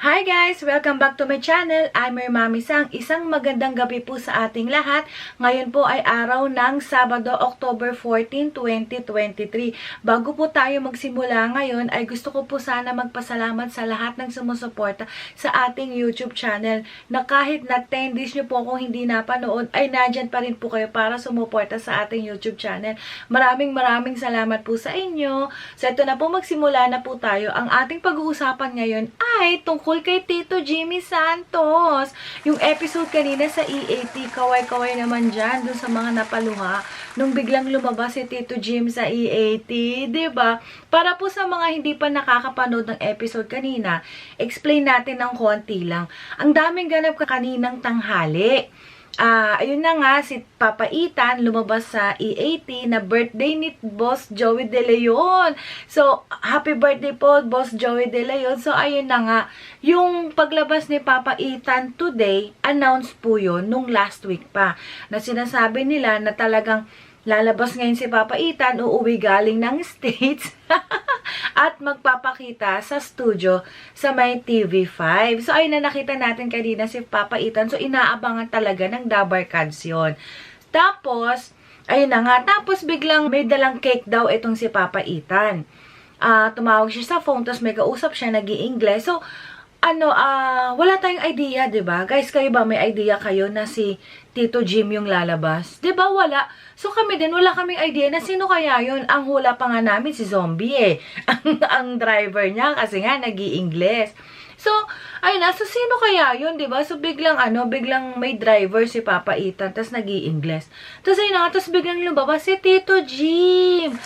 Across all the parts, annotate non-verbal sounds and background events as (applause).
Hi guys! Welcome back to my channel. I'm your Mami Sang. Isang magandang gabi po sa ating lahat. Ngayon po ay araw ng Sabado, October 14, 2023. Bago po tayo magsimula ngayon, ay gusto ko po sana magpasalamat sa lahat ng sumusuporta sa ating YouTube channel na kahit na 10 days nyo po kung hindi napanood, ay nandyan pa rin po kayo para sumuporta sa ating YouTube channel. Maraming maraming salamat po sa inyo. So ito na po magsimula na po tayo. Ang ating pag-uusapan ngayon ay tungkol kay Tito Jimmy Santos. Yung episode kanina sa EAT, kaway-kaway naman dyan, dun sa mga napaluha. Nung biglang lumabas si Tito Jim sa EAT, ba? Para po sa mga hindi pa nakakapanood ng episode kanina, explain natin ng konti lang. Ang daming ganap kaninang tanghali. Ah, ayun na nga, si Papa Ethan lumabas sa EAT na birthday ni Boss Joey De Leon. So, happy birthday po, Boss Joey De Leon. So, ayun na nga, yung paglabas ni Papa Ethan today, announced po yun nung last week pa. Na sinasabi nila na talagang lalabas ngayon si Papa Ethan, uuwi galing ng (laughs) States. at magpapakita sa studio sa may TV5. So, ayun na nakita natin kanina si Papa Ethan. So, inaabangan talaga ng Dabar Cards yun. Tapos, ayun na nga. Tapos, biglang may dalang cake daw itong si Papa Ethan. Ah, tumawag siya sa phone, tapos may kausap siya, nag english So, ano, ah, wala tayong idea, ba? Guys, kayo ba may idea kayo na si Tito Jim yung lalabas? ba? Wala. So kami din wala kaming idea na sino kaya 'yun. Ang hula pa nga namin si Zombie eh. (laughs) ang, ang driver niya kasi nga nag-i-Ingles. So, ayun na, so sino kaya yun, ba? So, biglang, ano, biglang may driver si Papa Ethan, tapos nag ingles Tapos, ayun na, tapos biglang lumabas si Tito Jim.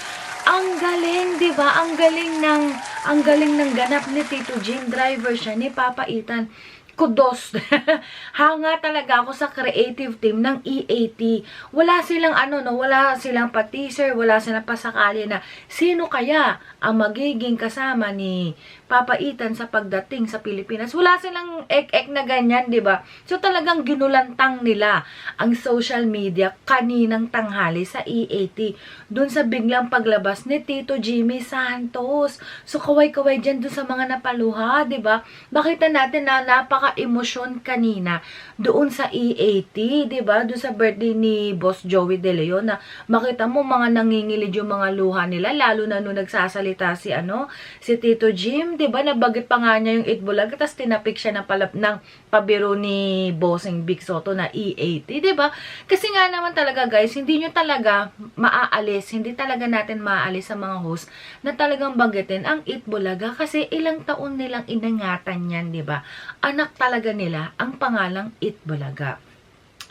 Ang galing, 'di ba? Ang galing ng ang galing ng ganap ni Tito Jim, driver siya ni Papa Ethan kudos. (laughs) Hanga talaga ako sa creative team ng EAT. Wala silang ano, no, wala silang pa-teaser, wala silang pasakali na sino kaya ang magiging kasama ni Papa Ethan sa pagdating sa Pilipinas. Wala silang ek-ek na ganyan, 'di ba? So talagang ginulantang nila ang social media kaninang tanghali sa EAT. Doon sa biglang paglabas ni Tito Jimmy Santos. So kaway-kaway diyan doon sa mga napaluha, 'di ba? Bakita natin na napaka napaka-emosyon kanina doon sa EAT, 'di ba? Doon sa birthday ni Boss Joey De Leon na makita mo mga nangingilid yung mga luha nila lalo na nung nagsasalita si ano, si Tito Jim, 'di ba? Nabagit pa nga niya yung itbulag tapos tinapik siya ng palap ng pabiro ni Bossing Big Soto na E80, 'di ba? Kasi nga naman talaga guys, hindi nyo talaga maaalis, hindi talaga natin maaalis sa mga host na talagang bagitin ang Itbulaga kasi ilang taon nilang inangatan yan, 'di ba? Anak talaga nila ang pangalang Itbulaga.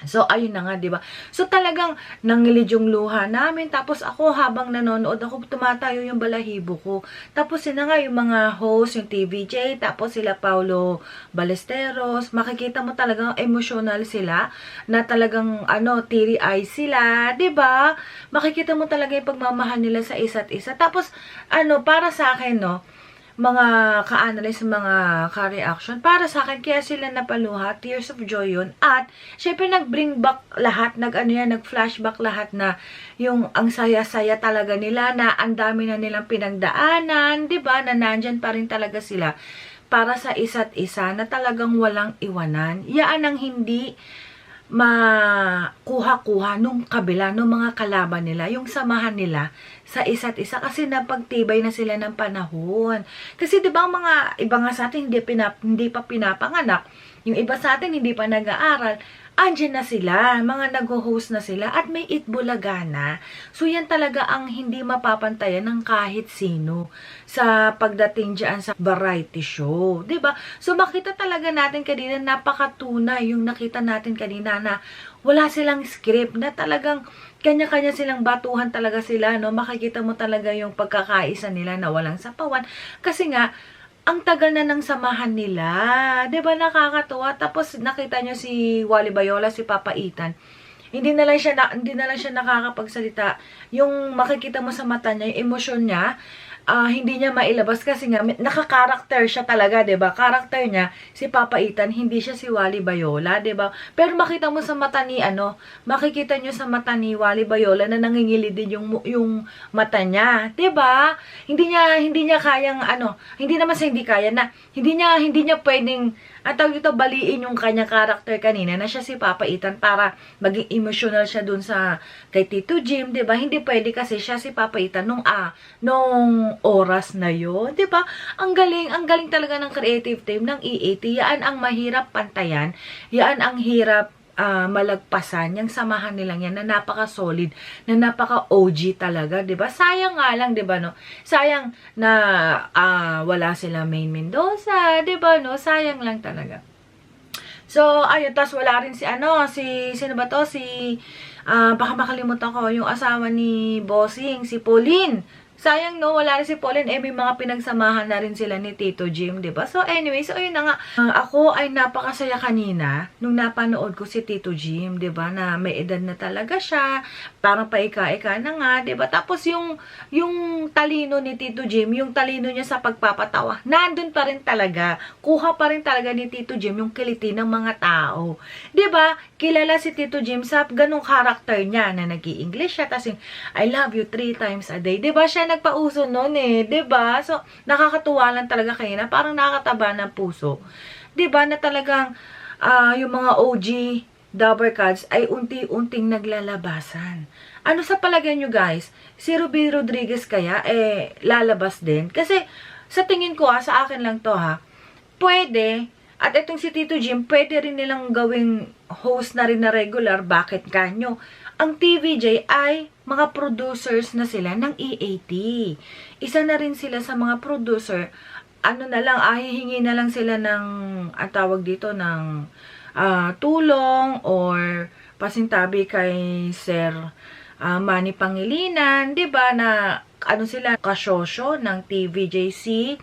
So, ayun na nga, di ba? So, talagang nangilid yung luha namin. Tapos, ako habang nanonood ako, tumatayo yung balahibo ko. Tapos, sila nga yung mga host, yung TVJ, tapos sila Paulo Balesteros. Makikita mo talagang emotional sila, na talagang, ano, teary eyes sila, di ba? Makikita mo talaga yung pagmamahal nila sa isa't isa. Tapos, ano, para sa akin, no, mga ka-analyze, mga ka-reaction. Para sa akin, kaya sila napaluha, Tears of Joy yun. At, syempre, nag-bring back lahat, nag-ano yan, nag-flashback lahat na yung ang saya-saya talaga nila, na ang dami na nilang pinagdaanan, di ba na nandyan pa rin talaga sila para sa isa't isa, na talagang walang iwanan. Yaan ang hindi makuha-kuha nung kabila, nung mga kalaban nila, yung samahan nila sa isa't isa kasi napagtibay na sila ng panahon. Kasi 'di ba mga iba nga sa atin hindi, pinap, hindi pa pinapanganak, yung iba sa atin hindi pa nag-aaral, andyan na sila, mga nag-host na sila, at may itbulaga na. So, yan talaga ang hindi mapapantayan ng kahit sino sa pagdating dyan sa variety show. ba diba? So, makita talaga natin kanina, napakatuna yung nakita natin kanina na wala silang script, na talagang kanya-kanya silang batuhan talaga sila, no? Makikita mo talaga yung pagkakaisa nila na walang sapawan. Kasi nga, ang tagal na ng samahan nila. ba nakakatuwa? Tapos nakita nyo si Wally Bayola, si Papa Ethan. Hindi na lang siya na, hindi na lang siya nakakapagsalita. Yung makikita mo sa mata niya, yung emosyon niya, ah, hindi niya mailabas kasi nga naka-character siya talaga, 'di ba? Character niya si Papa Ethan, hindi siya si Wally Bayola, 'di ba? Pero makita mo sa mata ni ano, makikita niyo sa mata ni Wally Bayola na nangingili din yung yung mata niya, 'di ba? Hindi niya hindi niya kayang ano, hindi naman sa hindi kaya na hindi niya hindi niya pwedeng at tawag dito, baliin yung kanya character kanina na siya si Papa Ethan para maging emotional siya dun sa kay Tito Jim, ba? Hindi pwede kasi siya si Papa Ethan nung ah nung oras na 'di ba? Ang galing, ang galing talaga ng creative team ng EAT. Yan ang mahirap pantayan. Yan ang hirap ah, malagpasan, yung samahan nilang yan na napaka-solid, na napaka-OG talaga, 'di ba? Sayang nga lang, 'di ba, no? Sayang na ah, wala sila Main Mendoza, 'di ba, no? Sayang lang talaga. So, ayun, tas wala rin si ano, si, sino ba to? Si, ah, baka makalimutan ko, yung asawa ni Bossing, si Pauline. Sayang no, wala rin si Pauline. Eh, may mga pinagsamahan na rin sila ni Tito Jim, ba So, anyway, so ayun na nga. Ah, ako ay napakasaya kanina nung napanood ko si Tito Jim, ba Na may edad na talaga siya. Parang paika-ika na nga, 'di ba Tapos yung, yung talino ni Tito Jim, yung talino niya sa pagpapatawa, nandun pa rin talaga. Kuha pa rin talaga ni Tito Jim yung kiliti ng mga tao. 'Di ba Kilala si Tito Jim sa ganung karakter niya na nag english siya. Tapos yung, I love you three times a day. 'Di ba Siya nagpauso noon eh. 'di ba So, nakakatuwa lang talaga kayo na parang nakakataba ng puso. 'Di ba Na talagang ah, yung mga OG Dabber Cards ay unti-unting naglalabasan. Ano sa palagay nyo guys? Si Ruby Rodriguez kaya eh lalabas din? Kasi sa tingin ko ha, sa akin lang to ha, pwede, at itong si Tito Jim, pwede rin nilang gawing host na rin na regular. Bakit kanyo? Ang TVJ ay mga producers na sila ng EAT. Isa na rin sila sa mga producer. Ano na lang, ah, hihingi na lang sila ng, ang tawag dito, ng ah, tulong or pasintabi kay Sir ah, Manny Pangilinan, 'di ba na ano sila kasyosyo ng TVJC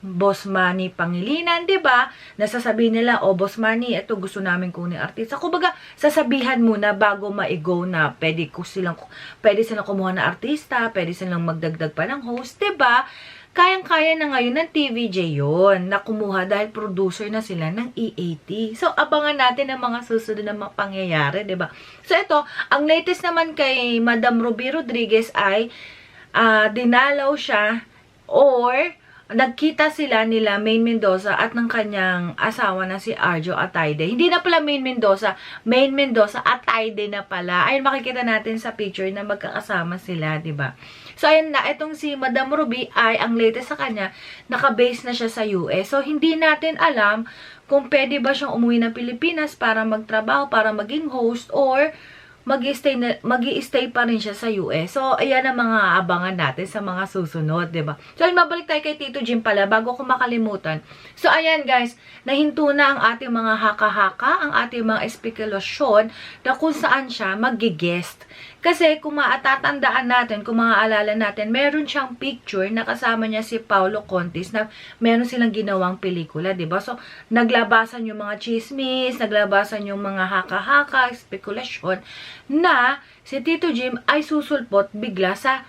Boss Manny Pangilinan, 'di ba? Nasasabihin nila, "Oh, Boss Manny, ito gusto namin kunin artista." Kumbaga, sasabihan muna bago ma-go na pwede ko silang pwede silang kumuha ng artista, pwede silang magdagdag pa ng host, 'di ba? Kayang-kaya na ngayon ng TVJ yon na kumuha dahil producer na sila ng EAT. So, abangan natin ang mga susunod na mga pangyayari, ba? So, ito, ang latest naman kay Madam Ruby Rodriguez ay ah, dinalaw siya or nagkita sila nila Main Mendoza at ng kanyang asawa na si Arjo Atayde. Hindi na pala Main Mendoza, Main Mendoza Atayde na pala. Ayun makikita natin sa picture na magkakasama sila, 'di ba? So ayun na, itong si Madam Ruby ay ang latest sa kanya, naka-base na siya sa US. So hindi natin alam kung pwede ba siyang umuwi ng Pilipinas para magtrabaho, para maging host or mag-stay na magi-stay pa rin siya sa US. So, ayan ang mga abangan natin sa mga susunod, 'di ba? So, ayun, mabalik tayo kay Tito Jim pala bago ko makalimutan. So, ayan guys, nahinto na ang ating mga haka-haka, ang ating mga espekulasyon na kung saan siya magi-guest. Kasi kung maatatandaan natin, kung maaalala natin, meron siyang picture na kasama niya si Paulo Contis na meron silang ginawang pelikula, 'di ba? So, naglabasan yung mga chismis, naglabasan yung mga haka-haka, spekulasyon na si Tito Jim ay susulpot bigla sa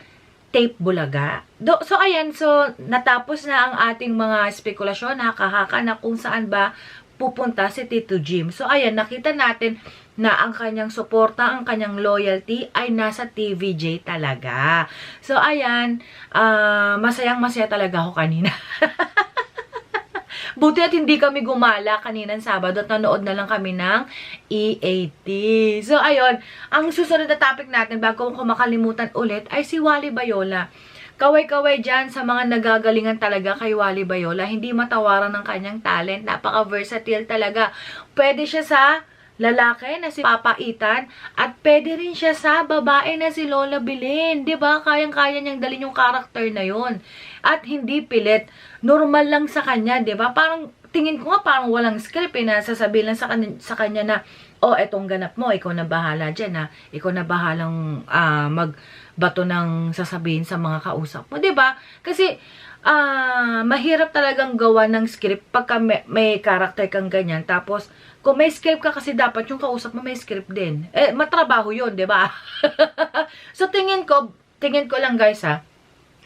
tape bulaga. Do, so, ayan. So, natapos na ang ating mga spekulasyon, haka-haka na kung saan ba pupunta si Tito Jim. So, ayan, nakita natin na ang kanyang suporta, ang kanyang loyalty ay nasa TVJ talaga. So, ayan, ah, masayang-masaya talaga ako kanina. (laughs) Buti at hindi kami gumala kaninang Sabado at nanood na lang kami ng EAT. So, ayun, ang susunod na topic natin bago ko makalimutan ulit ay si Wally Bayola. Kaway-kaway dyan sa mga nagagalingan talaga kay Wally Bayola. Hindi matawaran ng kanyang talent. Napaka-versatile talaga. Pwede siya sa lalaki na si Papa Ethan at pwede rin siya sa babae na si Lola Bilin. ba? Kayang-kaya niyang dalhin yung karakter na 'yon. At hindi pilit. Normal lang sa kanya, 'di ba? Parang tingin ko nga parang walang script eh, na sasabihin lang sa kanya, sa kanya na oh, etong ganap mo, ikaw na bahala dyan ha. Ikaw na bahalang ah, magbato ng sasabihin sa mga kausap mo, ba? Kasi ah mahirap talagang gawa ng script pagka may, may character kang ganyan. Tapos, kung may script ka kasi dapat yung kausap mo may script din. Eh, matrabaho yun, ba? (laughs) so, tingin ko, tingin ko lang guys ha,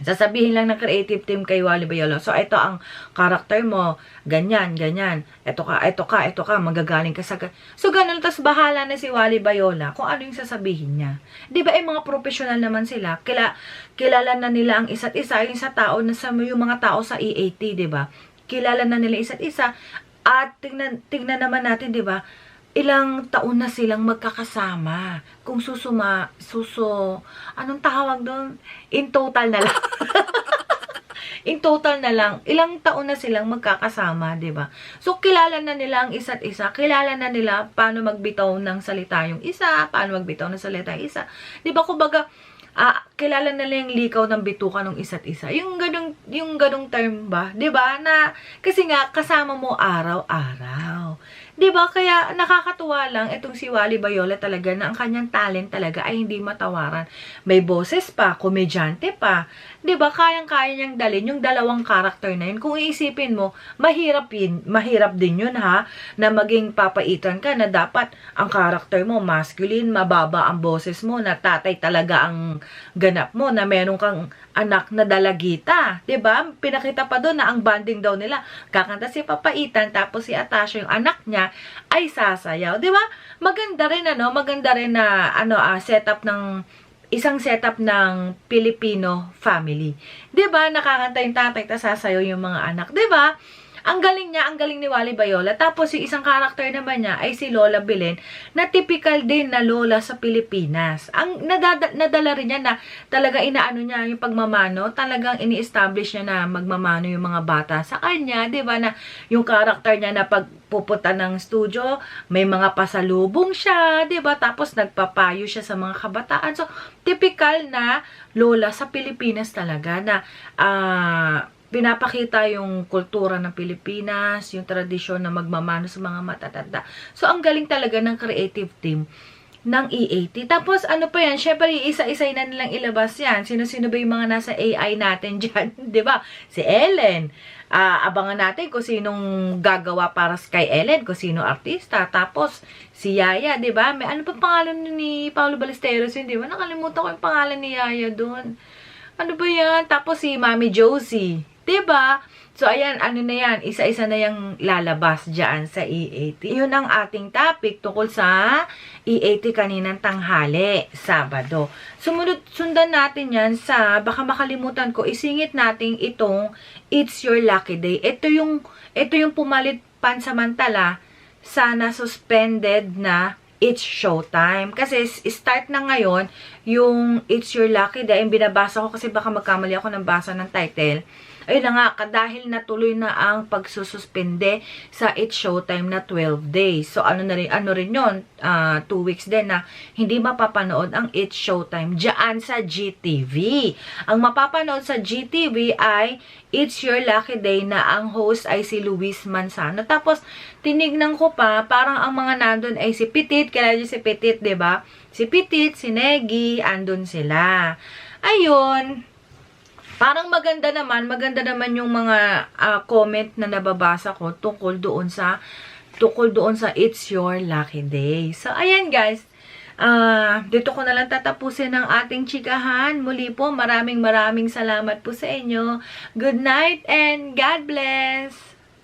Sasabihin lang ng creative team kay Wally Bayolo. So, ito ang karakter mo. Ganyan, ganyan. Ito ka, ito ka, ito ka. Magagaling ka sa... So, ganun. Tapos, bahala na si Wally Bayola kung ano yung sasabihin niya. Di ba, eh, mga professional naman sila. Kila, kilala na nila ang isa't isa. Yung sa tao, na sa, yung mga tao sa EAT, di ba? Kilala na nila isa't isa. At tingnan, tingnan naman natin, di ba? Ilang taon na silang magkakasama. Kung susuma, suso, anong tawag doon? In total na lang. (laughs) In total na lang, ilang taon na silang magkakasama, ba? So kilala na nila ang isa't isa, kilala na nila paano magbitaw ng salita yung isa, paano magbitaw ng salita yung isa. ba kumbaga ah, kilala na nila yung likaw ng bituka ng isa't isa. Yung ganung yung ganung term ba, ba? Na kasi nga kasama mo araw-araw. Ba? Kaya nakakatuwa lang itong si Wally Bayola talaga na ang kanyang talent talaga ay hindi matawaran. May boses pa, komedyante pa. 'Di ba? Kayang-kaya niyang dalhin yung dalawang karakter na yun. Kung iisipin mo, mahirap yun, mahirap din yun ha, na maging papaitan ka na dapat ang karakter mo masculine, mababa ang boses mo, na tatay talaga ang ganap mo, na meron kang anak na dalagita. 'Di ba? Pinakita pa doon na ang banding daw nila. Kakanta si Papaitan tapos si Atasha yung anak niya ay sasayaw. 'Di ba? Maganda rin ano, maganda rin na ano ah, setup ng isang setup ng Filipino family. 'Di ba? Nakakanta yung tatay tapos sasayaw yung mga anak. 'Di ba? Ang galing niya, ang galing ni Wally Bayola. Tapos, yung isang karakter naman niya ay si Lola Belen, na typical din na lola sa Pilipinas. Ang nadada, nadala rin niya na talaga inaano niya yung pagmamano, talagang ini-establish niya na magmamano yung mga bata sa kanya, 'di ba na yung karakter niya na pag pupunta ng studio, may mga pasalubong siya, 'di ba? Tapos nagpapayo siya sa mga kabataan. So, typical na lola sa Pilipinas talaga na ah pinapakita yung kultura ng Pilipinas, yung tradisyon na magmamano sa mga matatanda. So, ang galing talaga ng creative team ng EAT. Tapos, ano pa yan? Syempre, isa-isay na nilang ilabas yan. Sino-sino ba yung mga nasa AI natin (laughs) dyan? ba Si Ellen. Ah, abangan natin kung sinong gagawa para kay Ellen, kung sino artista. Tapos, si Yaya, ba May ano pa pangalan ni Paulo Ballesteros yun, ba Nakalimutan ko yung pangalan ni Yaya doon. Ano ba yan? Tapos si Mami Josie. 'Di ba So, ayan, ano na yan, isa-isa na yung lalabas dyan sa E80. Yun ang ating topic tungkol sa E80 kaninang tanghali, Sabado. Sumunod, sundan natin yan sa, baka makalimutan ko, isingit natin itong It's Your Lucky Day. Ito yung, ito yung pumalit pansamantala sa na-suspended na It's Showtime. Kasi start na ngayon yung It's Your Lucky Day. Binabasa ko kasi baka magkamali ako ng basa ng title ayun na nga, kadahil natuloy na ang pagsususpende sa It's Showtime na 12 days. So, ano na rin, ano rin yun, 2 uh, weeks din na hindi mapapanood ang It's Showtime dyan sa GTV. Ang mapapanood sa GTV ay It's Your Lucky Day na ang host ay si Luis Manzano. Tapos, tinignan ko pa, parang ang mga nandun ay si Petit, kailan si Petit, ba diba? Si Petit, si Negi, andun sila. Ayun, Parang maganda naman, maganda naman yung mga uh, comment na nababasa ko tungkol doon sa tungkol doon sa It's Your Lucky Day. So, ayan guys. Uh, dito ko na lang tatapusin ang ating chikahan. Muli po, maraming maraming salamat po sa inyo. Good night and God bless!